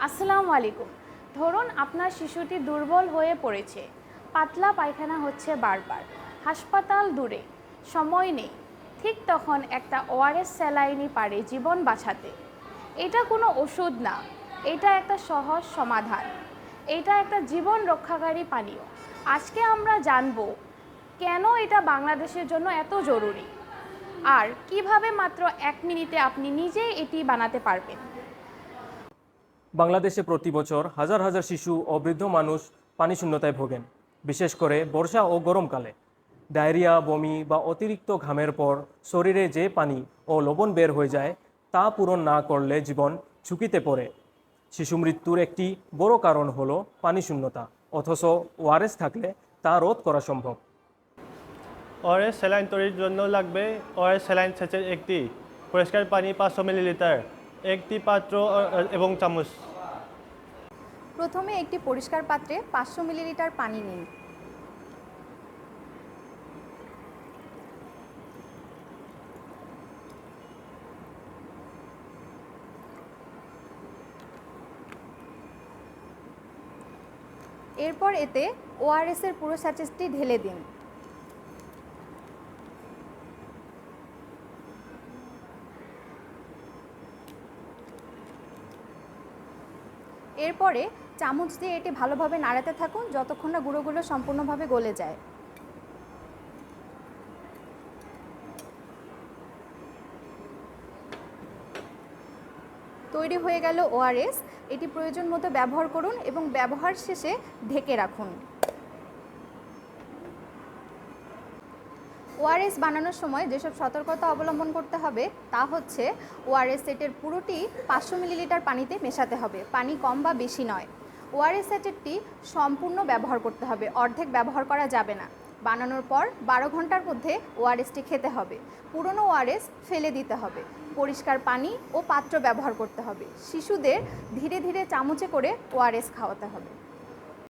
আসসালামু আলাইকুম। ধরুন আপনার শিশুটি দুর্বল হয়ে পড়েছে। পাতলা পায়খানা হচ্ছে বারবার। হাসপাতাল দূরে। সময় নেই। ঠিক তখন একটা ওআরএস স্যালাইনই পারে জীবন বাঁচাতে। এটা কোনো ওষুধ না। এটা একটা সহজ সমাধান। এটা একটা জীবন রক্ষাকারী পানীয়। আজকে আমরা জানব, কেন এটা বাংলাদেশের জন্য এত জরুরি? আর কীভাবে মাত্র এক মিনিটে আপনি নিজেই এটি বানাতে পারবেন? বাংলাদেশে প্রতি বছর হাজার হাজার শিশু ও বৃদ্ধ মানুষ পানি শূন্যতায় ভোগেন, বিশেষ করে বর্ষা ও গরমকালে। ডায়রিয়া, বমি বা অতিরিক্ত ঘামের পর শরীরে যে পানি ও লবণ বের হয়ে যায়, তা পূরণ না করলে জীবন ঝুঁকিতে পড়ে। শিশু মৃত্যুর একটি বড় কারণ হলো পানি শূন্যতা অথচ ওআরএস থাকলে তা রোধ করা সম্ভব। ওআরএস স্যালাইন তৈরির জন্য লাগবে ওআরএস স্যালাইন সেচের একটি পরিষ্কার পানি পাঁচশো মিলিলিটার। একটি পাত্র এবং চামচ। প্রথমে একটি পরিষ্কার পাত্রে পাঁচশো মিলিলিটার পানি নিন। এরপর এতে ওআরএস এর পুরো স্যাচেসটি ঢেলে দিন। এরপরে চামচ দিয়ে এটি ভালোভাবে নাড়াতে থাকুন যতক্ষণ না গুঁড়োগুলো সম্পূর্ণভাবে গলে যায়। তৈরি হয়ে গেল ওআরএস এটি প্রয়োজন মতো ব্যবহার করুন এবং ব্যবহার শেষে ঢেকে রাখুন। ওআরএস বানানোর সময় যেসব সতর্কতা অবলম্বন করতে হবে, তা হচ্ছে ওআরএস সেটের পুরোটি পাঁচশো মিলিলিটার পানিতে মেশাতে হবে। পানি কম বা বেশি নয়। ওআরএস সেটেরটি সম্পূর্ণ ব্যবহার করতে হবে। অর্ধেক ব্যবহার করা যাবে না। বানানোর পর বারো ঘণ্টার মধ্যে ওআরএসটি খেতে হবে। পুরনো ওআরএস ফেলে দিতে হবে। পরিষ্কার পানি ও পাত্র ব্যবহার করতে হবে। শিশুদের ধীরে ধীরে চামচে করে ওআরএস খাওয়াতে হবে।